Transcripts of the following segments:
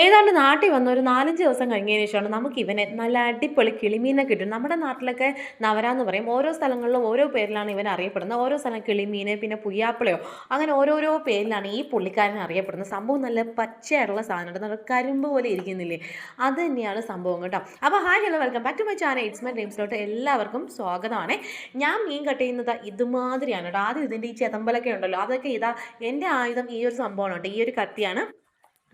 ഏതാണ്ട് നാട്ടിൽ വന്ന ഒരു നാലഞ്ച് ദിവസം കഴിഞ്ഞതിന് ശേഷമാണ് നമുക്ക് ഇവനെ നല്ല അടിപൊളി കിളിമീനെ കിട്ടും നമ്മുടെ നാട്ടിലൊക്കെ നവര എന്ന് പറയും. ഓരോ സ്ഥലങ്ങളിലും ഓരോ പേരിലാണ് ഇവൻ അറിയപ്പെടുന്നത്. ഓരോ സ്ഥലം കിളിമീന് പിന്നെ പുയ്യാപ്പിളയോ അങ്ങനെ ഓരോരോ പേരിലാണ് ഈ പുള്ളിക്കാരൻ അറിയപ്പെടുന്നത്. സംഭവം നല്ല പച്ചയായിട്ടുള്ള സാധനമുണ്ട് നല്ല കരിമ്പ് പോലെ ഇരിക്കുന്നില്ലേ? അത് തന്നെയാണ് സംഭവം കേട്ടോ. അപ്പോൾ hi hello welcome back to my channel. It's my ഡ്രീംസിലോട്ട് എല്ലാവർക്കും സ്വാഗതമാണ്. ഞാൻ മീൻ കട്ട് ചെയ്യുന്നത് ഇതുമാതിരിയാണ് കേട്ടോ. ആദ്യം ഇതിന്റെ ഈ ചെതമ്പലൊക്കെ ഉണ്ടല്ലോ. അതൊക്കെ ഇതാ എന്റെ ആയുധം ഈ ഒരു സംഭവമാണ് കേട്ടോ. ഈ ഒരു കത്തിയാണ്.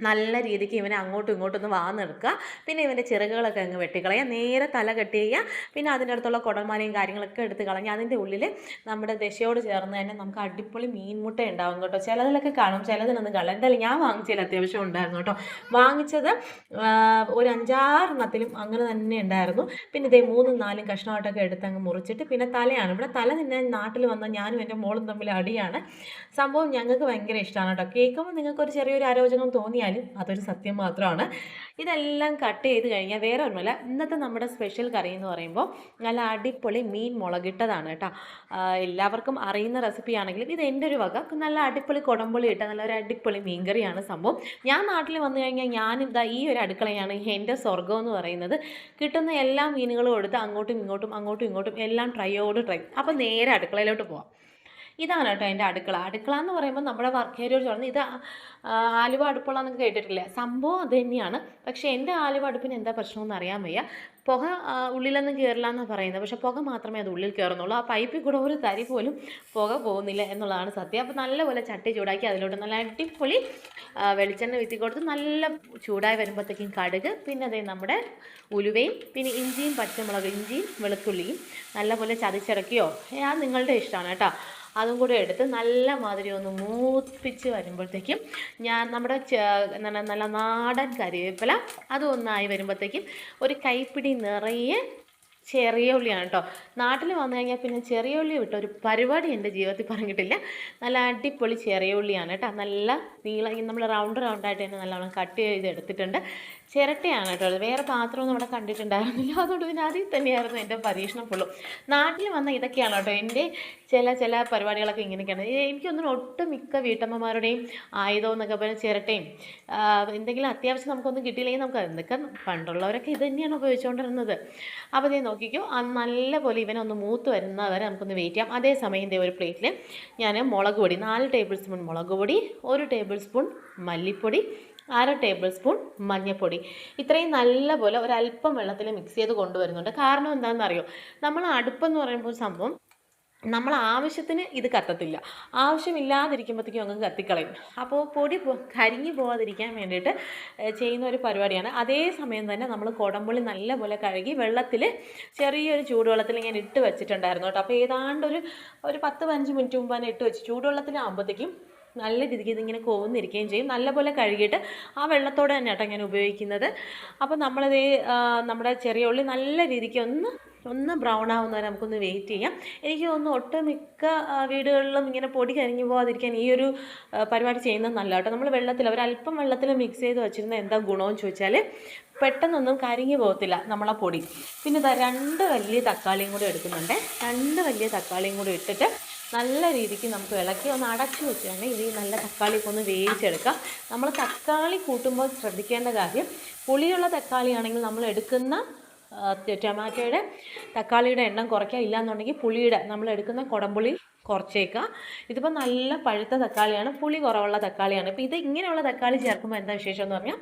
നല്ല രീതിക്ക് ഇവനെ അങ്ങോട്ടും ഇങ്ങോട്ടും ഒന്ന് വാന്നെടുക്കുക പിന്നെ ഇവന്റെ ചിറകുകളൊക്കെ അങ്ങ് വെട്ടിക്കളയുക. നേരെ തല കെട്ടി ചെയ്യുക. പിന്നെ അതിന്റെ അടുത്തുള്ള കുടൽമാലയും കാര്യങ്ങളൊക്കെ എടുത്ത് കളഞ്ഞ് അതിന്റെ ഉള്ളിൽ നമ്മുടെ ദശയോട് ചേർന്ന് തന്നെ നമുക്ക് അടിപൊളി മീൻമുട്ട ഉണ്ടാവും കേട്ടോ. ചിലതിലൊക്കെ കാണും. ചിലതിനൊന്നും കാണും. എന്തായാലും ഞാൻ വാങ്ങിച്ചതിൽ അത്യാവശ്യം ഉണ്ടായിരുന്നു കേട്ടോ. വാങ്ങിച്ചത് ഒരു അഞ്ചാറെണ്ണത്തിലും അങ്ങനെ തന്നെ ഉണ്ടായിരുന്നു. പിന്നെ ഇതേ മൂന്നും നാലും കഷ്ണമായിട്ടൊക്കെ എടുത്ത് അങ്ങ് മുറിച്ചിട്ട് പിന്നെ തലയാണ്. ഇവിടെ തല നിന്നെ നാട്ടിൽ വന്ന ഞാനും എന്റെ മോളും തമ്മിൽ അടിയാണ്. സംഭവം ഞങ്ങൾക്ക് ഭയങ്കര ഇഷ്ടമാണ് കേട്ടോ. കേൾക്കുമ്പോൾ നിങ്ങൾക്ക് ഒരു ചെറിയൊരു ആരോചകം തോന്നിയാലും അതൊരു സത്യം മാത്രമാണ്. ഇതെല്ലാം കട്ട് ചെയ്ത് കഴിഞ്ഞാൽ വേറെ ഒന്നുമില്ല ഇന്നത്തെ നമ്മുടെ സ്പെഷ്യൽ കറി എന്ന് പറയുമ്പോൾ നല്ല അടിപൊളി മീൻ മുളകിട്ടതാണ് കേട്ടോ. എല്ലാവർക്കും അറിയുന്ന റെസിപ്പി ആണെങ്കിലും ഇത് എന്റെ ഒരു വക. നല്ല അടിപൊളി കുടമ്പുളി ഇട്ട നല്ലൊരു അടിപൊളി മീൻകറിയാണ് സംഭവം. ഞാൻ നാട്ടിൽ വന്നു കഴിഞ്ഞാൽ ഞാനിതാ ഈ ഒരു അടുക്കളയാണ് എന്റെ സ്വർഗം എന്ന് പറയുന്നത്. കിട്ടുന്ന എല്ലാ മീനുകളും എടുത്ത് അങ്ങോട്ടും ഇങ്ങോട്ടും അങ്ങോട്ടും ഇങ്ങോട്ടും എല്ലാം ട്രൈയോട് ട്രൈ അപ്പോൾ നേരെ അടുക്കളയിലോട്ട് പോവാം. ഇതാണ് കേട്ടോ എന്റെ അടുക്കള. അടുക്കള എന്ന് പറയുമ്പോൾ നമ്മുടെ വർക്ക് ഏരിയയോട് ചേർന്ന് ഇത് ആലുവ അടുപ്പുള്ള എന്നൊക്കെ കേട്ടിട്ടില്ല? സംഭവം അത് തന്നെയാണ്. പക്ഷേ എന്റെ ആലുവ അടുപ്പിന് എന്താ പ്രശ്നമെന്ന് അറിയാൻ വയ്യ. പുക ഉള്ളിലൊന്നും കയറില്ല എന്നാണ് പറയുന്നത്. പക്ഷേ പുക മാത്രമേ അത് ഉള്ളിൽ കയറുന്നുള്ളൂ ആ പൈപ്പിൽ കൂടെ ഒരു തരി പോലും പുക പോകുന്നില്ല എന്നുള്ളതാണ് സത്യം. അപ്പോൾ നല്ലപോലെ ചട്ടി ചൂടാക്കി അതിലോട്ട് നല്ല അടിപൊളി വെളിച്ചെണ്ണ വിത്തി കൊടുത്ത് നല്ല ചൂടായി വരുമ്പോഴത്തേക്കും കടുക് പിന്നെ അതേ നമ്മുടെ ഉലുവയും പിന്നെ ഇഞ്ചിയും പച്ചമുളകും ഇഞ്ചിയും വെളുത്തുള്ളിയും നല്ലപോലെ ചതച്ചിറക്കിയോ? അത് നിങ്ങളുടെ ഇഷ്ടമാണ് കേട്ടോ. അതും കൂടെ എടുത്ത് നല്ല മാതിരി ഒന്ന് മൂപ്പിച്ച് വരുമ്പോഴത്തേക്കും ഞാൻ നമ്മുടെ എന്താണ് നല്ല നാടൻ കരിവേപ്പില അതും ഒന്നായി വരുമ്പോഴത്തേക്കും ഒരു കൈപ്പിടി നിറയെ ചെറിയ ഉള്ളിയാണ് കേട്ടോ. നാട്ടിൽ വന്നു കഴിഞ്ഞാൽ പിന്നെ ചെറിയ ഉള്ളി വിട്ട ഒരു പരിപാടി എന്റെ ജീവിതത്തിൽ പറഞ്ഞിട്ടില്ല. നല്ല അടിപൊളി ചെറിയ ഉള്ളിയാണ് കേട്ടോ. നല്ല നീളം നമ്മൾ റൗണ്ട് റൗണ്ടായിട്ട് തന്നെ നല്ലോണം കട്ട് ചെയ്ത് എടുത്തിട്ടുണ്ട് ചിരട്ടയാണ് കേട്ടോ വേറെ പാത്രമൊന്നും ഇവിടെ കണ്ടിട്ടുണ്ടായിരുന്നില്ല. അതുകൊണ്ട് പിന്നെ അതിൽ തന്നെയായിരുന്നു എന്റെ പരീക്ഷണം ഫുള്ളും നാട്ടിൽ വന്ന ഇതൊക്കെയാണ് കേട്ടോ എന്റെ ചില ചില പരിപാടികളൊക്കെ ഇങ്ങനെയൊക്കെയാണ്. എനിക്കൊന്നും ഒട്ടുമിക്ക വീട്ടമ്മമാരുടെയും ആയുധം എന്നൊക്കെ പറഞ്ഞാൽ ചിരട്ടയും എന്തെങ്കിലും അത്യാവശ്യം നമുക്കൊന്നും കിട്ടിയില്ലെങ്കിൽ നമുക്ക് എന്തൊക്കെ പണ്ടുള്ളവരൊക്കെ ഇത് തന്നെയാണ് ഉപയോഗിച്ചുകൊണ്ടിരുന്നത്. അപ്പോൾ ഇതേ നോക്കിക്കോ നല്ലപോലെ ഇവനൊന്ന് മൂത്ത് വരുന്നവരെ നമുക്കൊന്ന് വെയിറ്റ് ചെയ്യാം. അതേസമയം ഇതേ ഒരു പ്ലേറ്റിൽ ഞാൻ മുളക് പൊടി നാല് ടേബിൾ സ്പൂൺ മുളക് പൊടി ഒരു ടേബിൾ സ്പൂൺ മല്ലിപ്പൊടി അര ടേബിൾ സ്പൂൺ മഞ്ഞൾപ്പൊടി ഇത്രയും നല്ലപോലെ ഒരല്പം വെള്ളത്തിൽ മിക്സ് ചെയ്ത് കൊണ്ടുവരുന്നുണ്ട്. കാരണം എന്താണെന്ന് അറിയോ നമ്മൾ അടുപ്പെന്ന് പറയുമ്പോൾ സംഭവം നമ്മൾ ആവശ്യത്തിന് ഇത് കത്തത്തില്ല. ആവശ്യമില്ലാതിരിക്കുമ്പോഴത്തേക്കും അങ്ങ് കത്തിക്കളയും. അപ്പോൾ പൊടി കരിഞ്ഞു പോകാതിരിക്കാൻ വേണ്ടിയിട്ട് ചെയ്യുന്ന ഒരു പരിപാടിയാണ്. അതേ സമയം തന്നെ നമ്മൾ കുടമ്പുളി നല്ലപോലെ കഴുകി വെള്ളത്തിൽ ചെറിയൊരു ചൂടുവെള്ളത്തിൽ ഞാൻ ഇട്ട് വെച്ചിട്ടുണ്ടായിരുന്നു കേട്ടോ. അപ്പോൾ ഏതാണ്ട് ഒരു ഒരു പത്ത് പതിനഞ്ച് മിനിറ്റ് മുമ്പ് തന്നെ ഇട്ട് വെച്ച് ചൂടുവെള്ളത്തിലാകുമ്പോഴത്തേക്കും നല്ല രീതിക്ക് ഇതിങ്ങനെ കോവുന്നിരിക്കുകയും ചെയ്യും. നല്ലപോലെ കഴുകിയിട്ട് ആ വെള്ളത്തോടെ തന്നെ കേട്ടോ ഞാൻ ഉപയോഗിക്കുന്നത്. അപ്പോൾ നമ്മളിത് നമ്മുടെ ചെറിയ ഉള്ളി നല്ല രീതിക്ക് ഒന്ന് ഒന്ന് ബ്രൗൺ ആവുന്ന വരെ നമുക്കൊന്ന് വെയിറ്റ് ചെയ്യാം. എനിക്ക് തോന്നുന്നു ഒട്ടുമിക്ക വീടുകളിലും ഇങ്ങനെ പൊടി കരിഞ്ഞു പോകാതിരിക്കാൻ ഈ ഒരു പരിപാടി ചെയ്യുന്നത് നല്ല കേട്ടോ നമ്മൾ വെള്ളത്തിൽ ഒരല്പം വെള്ളത്തിൽ മിക്സ് ചെയ്ത് വെച്ചിരുന്ന എന്താ ഗുണമെന്ന് ചോദിച്ചാൽ പെട്ടെന്നൊന്നും കരിഞ്ഞു പോകത്തില്ല നമ്മളെ പൊടി. പിന്നെ ഇതാ രണ്ട് വലിയ തക്കാളിയും കൂടി എടുക്കുന്നുണ്ട്. രണ്ട് വലിയ തക്കാളിയും കൂടി ഇട്ടിട്ട് നല്ല രീതിക്ക് നമുക്ക് ഇളക്കി ഒന്ന് അടച്ചു വെച്ചാണ് ഇത് നല്ല തക്കാളിയൊക്കെ ഒന്ന് വേവിച്ചെടുക്കാം. നമ്മൾ തക്കാളി കൂട്ടുമ്പോൾ ശ്രദ്ധിക്കേണ്ട കാര്യം പുളിയുള്ള തക്കാളിയാണെങ്കിൽ നമ്മൾ എടുക്കുന്ന ടൊമാറ്റോയുടെ തക്കാളിയുടെ എണ്ണം കുറയ്ക്കുക. ഇല്ലാന്നുണ്ടെങ്കിൽ പുളിയുടെ നമ്മൾ എടുക്കുന്ന കുടംപുളി കുറച്ചേക്കുക. ഇതിപ്പോൾ നല്ല പഴുത്ത തക്കാളിയാണ് പുളി കുറവുള്ള തക്കാളിയാണ്. ഇപ്പോൾ ഇത് ഇങ്ങനെയുള്ള തക്കാളി ചേർക്കുമ്പോൾ എന്താ വിശേഷം എന്ന് പറഞ്ഞാൽ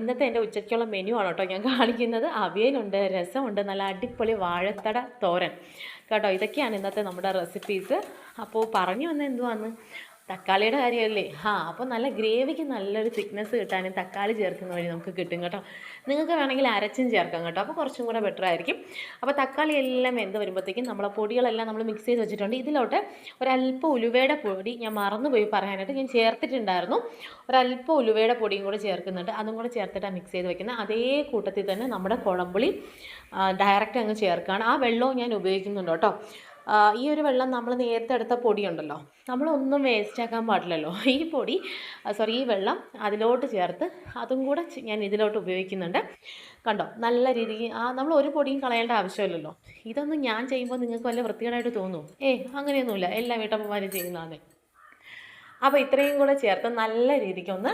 ഇന്നത്തെ എന്റെ ഉച്ചയ്ക്കുള്ള മെനു ആണ് കേട്ടോ ഞാൻ കാണിക്കുന്നത്. അവിയലുണ്ട് രസമുണ്ട് നല്ല അടിപൊളി വാഴത്തട തോരൻ. കേട്ടോ. ഇതൊക്കെയാണ് ഇന്നത്തെ നമ്മുടെ റെസിപ്പീസ് അപ്പോൾ പറഞ്ഞു വന്ന എന്തുവാന്ന്? തക്കാളിയുടെ കാര്യമല്ലേ? ആ അപ്പോൾ നല്ല ഗ്രേവിക്ക് നല്ലൊരു തിക്നെസ് കിട്ടാനും തക്കാളി ചേർക്കുന്ന വഴി നമുക്ക് കിട്ടും കേട്ടോ. നിങ്ങൾക്ക് വേണമെങ്കിൽ അരച്ചും ചേർക്കാം കേട്ടോ. അപ്പോൾ കുറച്ചും കൂടെ ബെറ്റർ ആയിരിക്കും. അപ്പോൾ തക്കാളി എല്ലാം വെന്ത് വരുമ്പോഴത്തേക്കും നമ്മളെ പൊടികളെല്ലാം നമ്മൾ മിക്സ് ചെയ്ത് വെച്ചിട്ടുണ്ട്. ഇതിലോട്ട് ഒരല്പം ഉലുവയുടെ പൊടി ഞാൻ മറന്നുപോയി പറയാനായിട്ട് ഞാൻ ചേർത്തിട്ടുണ്ടായിരുന്നു. ഒരല്പം ഉലുവയുടെ പൊടിയും കൂടെ ചേർക്കുന്നുണ്ട്. അതും കൂടെ ചേർത്തിട്ടാണ് മിക്സ് ചെയ്ത് വെക്കുന്നത്. അതേ കൂട്ടത്തിൽ തന്നെ നമ്മുടെ കുഴമ്പുളി ഡയറക്റ്റ് അങ്ങ് ചേർക്കുകയാണ്. ആ വെള്ളവും ഞാൻ ഉപയോഗിക്കുന്നുണ്ട് കേട്ടോ. ഈ ഒരു വെള്ളം നമ്മൾ നേരത്തെ എടുത്ത പൊടിയുണ്ടല്ലോ. നമ്മളൊന്നും വേസ്റ്റ് ആക്കാൻ പാടില്ലല്ലോ. ഈ പൊടി സോറി ഈ വെള്ളം അതിലോട്ട് ചേർത്ത് അതും കൂടെ ഞാൻ ഇതിലോട്ട് ഉപയോഗിക്കുന്നുണ്ട്. കണ്ടോ? നല്ല രീതിക്ക് ആ നമ്മൾ ഒരു പൊടിയും കളയേണ്ട ആവശ്യമില്ലല്ലോ. ഇതൊന്നും ഞാൻ ചെയ്യുമ്പോൾ നിങ്ങൾക്ക് വല്ല വൃത്തികേടായിട്ട് തോന്നും ഏ അങ്ങനെയൊന്നുമില്ല. എല്ലാ വീട്ടമ്മമാരും ചെയ്യുന്നതാണ് അപ്പോൾ ഇത്രയും കൂടെ ചേർത്ത് നല്ല രീതിക്കൊന്ന്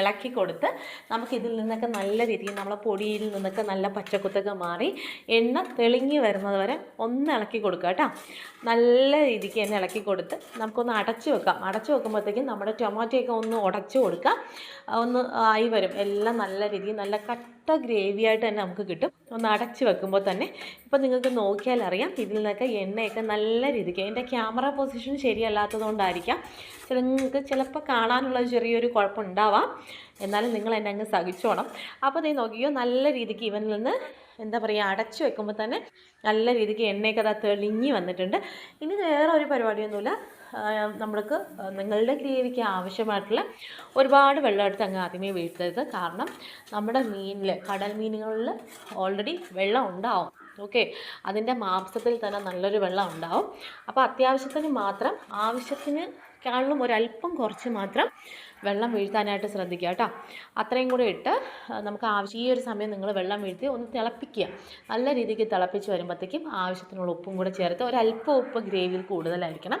ഇളക്കി കൊടുത്ത് നമുക്ക് ഇതിൽ നിന്നൊക്കെ നല്ല രീതിയിൽ നമ്മളെ പൊടിയിൽ നിന്നൊക്കെ നല്ല പച്ചക്കുത്തൊക്കെ മാറി എണ്ണ തെളിഞ്ഞ് വരുന്നത് വരെ ഒന്ന് ഇളക്കി കൊടുക്കുക കേട്ടോ. നല്ല രീതിക്ക് തന്നെ ഇളക്കി കൊടുത്ത് നമുക്കൊന്ന് അടച്ചു വെക്കാം. അടച്ചു വെക്കുമ്പോഴത്തേക്കും നമ്മുടെ ടൊമാറ്റോയൊക്കെ ഒന്ന് ഉടച്ചു കൊടുക്കാം. ഒന്ന് ആയി വരും. എല്ലാം നല്ല രീതിയിൽ നല്ല കട്ട ഗ്രേവി ആയിട്ട് തന്നെ നമുക്ക് കിട്ടും. ഒന്ന് അടച്ചു വെക്കുമ്പോൾ തന്നെ ഇപ്പം നിങ്ങൾക്ക് നോക്കിയാൽ അറിയാം ഇതിൽ നിന്നൊക്കെ എണ്ണയൊക്കെ നല്ല രീതിക്ക് എന്റെ ക്യാമറ പൊസിഷൻ ശരിയല്ലാത്തതുകൊണ്ടായിരിക്കാം. ചില നിങ്ങൾക്ക് ചിലപ്പോൾ കാണാനുള്ള ചെറിയൊരു കുഴപ്പമുണ്ടാവാം എന്നാലും നിങ്ങൾ എന്നെ അങ്ങ് സഹിച്ചോണം. അപ്പോൾ നീ നോക്കിയോ നല്ല രീതിക്ക് ഇവനിൽ നിന്ന് എന്താ പറയുക അടച്ചു വെക്കുമ്പോൾ തന്നെ നല്ല രീതിക്ക് എണ്ണയൊക്കെ അത് തെളിഞ്ഞി വന്നിട്ടുണ്ട്. ഇനി വേറെ ഒരു പരിപാടിയൊന്നുമില്ല. നമ്മൾക്ക് നിങ്ങളുടെ ഗ്രേവിക്ക് ആവശ്യമായിട്ടുള്ള ഒരുപാട് വെള്ളം എടുത്ത് അങ്ങ് ആദ്യമേ വീഴ്ത്തരുത്. കാരണം നമ്മുടെ മീനിൽ കടൽ മീനുകളിൽ ഓൾറെഡി വെള്ളം ഉണ്ടാവും. ഓക്കെ? അതിന്റെ മാംസത്തിൽ തന്നെ നല്ലൊരു വെള്ളം ഉണ്ടാവും. അപ്പോൾ അത്യാവശ്യത്തിന് മാത്രം ആവശ്യത്തിന് കാണും ഒരല്പം കുറച്ച് മാത്രം വെള്ളം വീഴ്ത്താനായിട്ട് ശ്രദ്ധിക്കുക കേട്ടോ. അത്രയും കൂടെ ഇട്ട് നമുക്ക് ആവശ്യം ഈ ഒരു സമയം നിങ്ങൾ വെള്ളം വീഴ്ത്തി ഒന്ന് തിളപ്പിക്കുക. നല്ല രീതിക്ക് തിളപ്പിച്ച് വരുമ്പോഴത്തേക്കും ആവശ്യത്തിനുള്ള ഉപ്പും കൂടെ ചേർത്ത് ഒരല്പം ഉപ്പ് ഗ്രേവിയിൽ കൂടുതലായിരിക്കണം.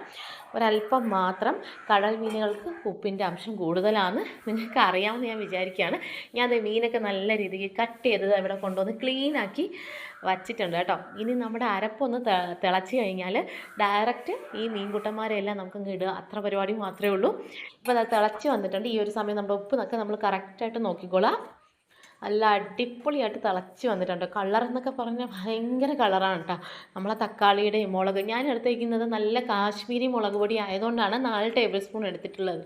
ഒരല്പം മാത്രം കടൽ മീനുകൾക്ക് ഉപ്പിന്റെ അംശം കൂടുതലാണ്. നിങ്ങൾക്ക് അറിയാമെന്ന് ഞാൻ വിചാരിക്കുകയാണ്. ഞാൻ അത് മീനൊക്കെ നല്ല രീതിക്ക് കട്ട് ചെയ്തത് ഇവിടെ കൊണ്ടുവന്ന് ക്ലീനാക്കി വച്ചിട്ടുണ്ട് കേട്ടോ. ഇനി നമ്മുടെ അരപ്പൊന്ന് തിളച്ച് കഴിഞ്ഞാൽ ഡയറക്റ്റ് ഈ മീൻകുട്ടന്മാരെല്ലാം നമുക്ക് ഇടുക. അത്ര പരിപാടി മാത്രമേ ഉള്ളൂ. ഇപ്പോൾ അത് തിളച്ച് വന്നിട്ടുണ്ട്. ഈ ഒരു സമയം നമ്മുടെ ഉപ്പ് നമ്മൾ കറക്റ്റായിട്ട് നോക്കിക്കോളാം. നല്ല അടിപൊളിയായിട്ട് തിളച്ച് വന്നിട്ടുണ്ട്. കളർ എന്നൊക്കെ പറഞ്ഞാൽ ഭയങ്കര കളറാണ് കേട്ടോ നമ്മളെ തക്കാളിയുടെ മുളക്. ഞാൻ എടുത്തേക്കുന്നത് നല്ല കാശ്മീരി മുളക് പൊടി ആയതുകൊണ്ടാണ് നാല് ടേബിൾ സ്പൂൺ എടുത്തിട്ടുള്ളത്.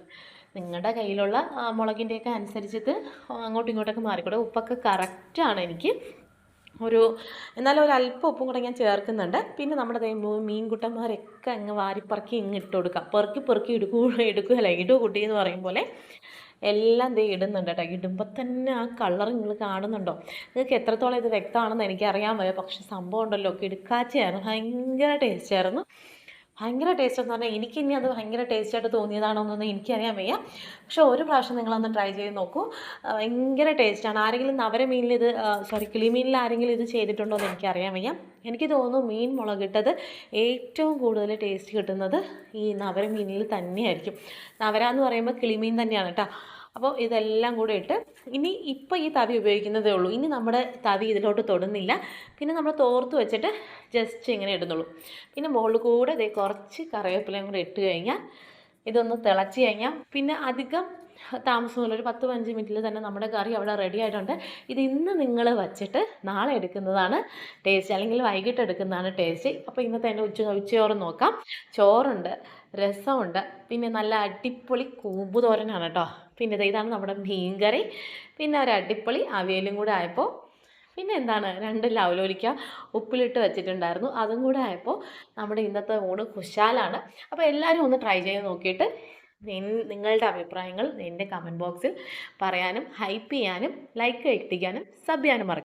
നിങ്ങളുടെ കയ്യിലുള്ള മുളകിന്റെയൊക്കെ അനുസരിച്ചിട്ട് അങ്ങോട്ടും ഇങ്ങോട്ടൊക്കെ മാറിക്കൂടെ ഉപ്പൊക്കെ കറക്റ്റാണ് എനിക്ക്. ഒരു എന്നാലും ഒരു അല്പം ഉപ്പും കൂടെ ഞാൻ ചേർക്കുന്നുണ്ട്. പിന്നെ നമ്മുടെ ദേ മീൻകുട്ടന്മാരൊക്കെ അങ്ങ് വാരിപ്പറക്കി ഇങ്ങ് ഇട്ട് കൊടുക്കുക. പെറുക്കി പെറുക്കി എടുക്കൂ എടുക്കുകയല്ല ഇടൂ കുട്ടി എന്ന് പറയും പോലെ എല്ലാം ദേ ഇടുന്നുണ്ട് കേട്ടോ. ഇടുമ്പോൾ തന്നെ ആ കളർ നിങ്ങൾ കാണുന്നുണ്ടോ? നിങ്ങൾക്ക് എത്രത്തോളം ഇത് വ്യക്തമാണെന്ന് എനിക്കറിയാൻ വയ്യ. പക്ഷെ സംഭവം ഉണ്ടല്ലോ കിടുക്കാച്ചയായിരുന്നു ഭയങ്കര ടേസ്റ്റായിരുന്നു ഭയങ്കര ടേസ്റ്റ് എന്ന് പറഞ്ഞാൽ എനിക്ക് ഇനി അത് ഭയങ്കര ടേസ്റ്റായിട്ട് തോന്നിയതാണോ എന്നൊന്നും എനിക്കറിയാൻ വയ്യ. പക്ഷെ ഒരു പ്രാവശ്യം നിങ്ങളൊന്ന് ട്രൈ ചെയ്ത് നോക്കൂ. ഭയങ്കര ടേസ്റ്റാണ് ആരെങ്കിലും നവര മീനിൽ ഇത് സോറി കിളിമീനിൽ ആരെങ്കിലും ഇത് ചെയ്തിട്ടുണ്ടോ എന്ന് എനിക്കറിയാൻ വയ്യ. എനിക്ക് തോന്നുന്നു മീൻ മുളകിട്ടത് ഏറ്റവും കൂടുതൽ ടേസ്റ്റ് കിട്ടുന്നത് ഈ നവര മീനിൽ തന്നെയായിരിക്കും. നവര എന്ന് പറയുമ്പോൾ കിളിമീൻ തന്നെയാണ് കേട്ടോ. അപ്പോൾ ഇതെല്ലാം കൂടെ ഇട്ട് ഇനി ഇപ്പോൾ ഈ തവി ഉപയോഗിക്കുന്നതേ ഉള്ളൂ. ഇനി നമ്മുടെ തവി ഇതിലോട്ട് തൊടുന്നില്ല. പിന്നെ നമ്മൾ തോർത്ത് വെച്ചിട്ട് ജസ്റ്റ് ഇങ്ങനെ ഇടുന്നുള്ളൂ. പിന്നെ മുകളിൽ കൂടെ ഇതേ കുറച്ച് കറിവേപ്പിലയും കൂടെ ഇട്ട് കഴിഞ്ഞാൽ ഇതൊന്ന് തിളച്ച് കഴിഞ്ഞാൽ പിന്നെ അധികം താമസമില്ല ഒരു പത്ത് പതിനഞ്ച് മിനിറ്റിൽ തന്നെ നമ്മുടെ കറി അവിടെ റെഡി ആയിട്ടുണ്ട്. ഇത് ഇന്ന് നിങ്ങൾ വച്ചിട്ട് നാളെ എടുക്കുന്നതാണ് ടേസ്റ്റ് അല്ലെങ്കിൽ വൈകിട്ട് എടുക്കുന്നതാണ് ടേസ്റ്റ് അപ്പോൾ ഇന്നത്തെ എന്റെ ഉച്ച ഉച്ചയോറ് നോക്കാം. ചോറുണ്ട്. രസമുണ്ട്. പിന്നെ നല്ല അടിപൊളി കൂമ്പ് തോരനാണ് കേട്ടോ പിന്നെ ഇതാണ് നമ്മുടെ മീൻകറി പിന്നെ ഒരു അടിപൊളി അവിയലും കൂടെ ആയപ്പോൾ പിന്നെ എന്താണ് രണ്ട് ലവലോലിക്ക ഉപ്പിലിട്ട് വെച്ചിട്ടുണ്ടായിരുന്നു. അതും കൂടെ ആയപ്പോൾ നമ്മുടെ ഇന്നത്തെ ഊണ് കുശാലാണ്. അപ്പോൾ എല്ലാവരും ഒന്ന് ട്രൈ ചെയ്ത് നോക്കിയിട്ട് നിങ്ങളുടെ അഭിപ്രായങ്ങൾ എന്റെ കമന്റ് ബോക്സിൽ പറയാനും ഹൈപ്പ് ചെയ്യാനും ലൈക്ക് എത്തിക്കാനും സബ് ചെയ്യാനും മറക്കും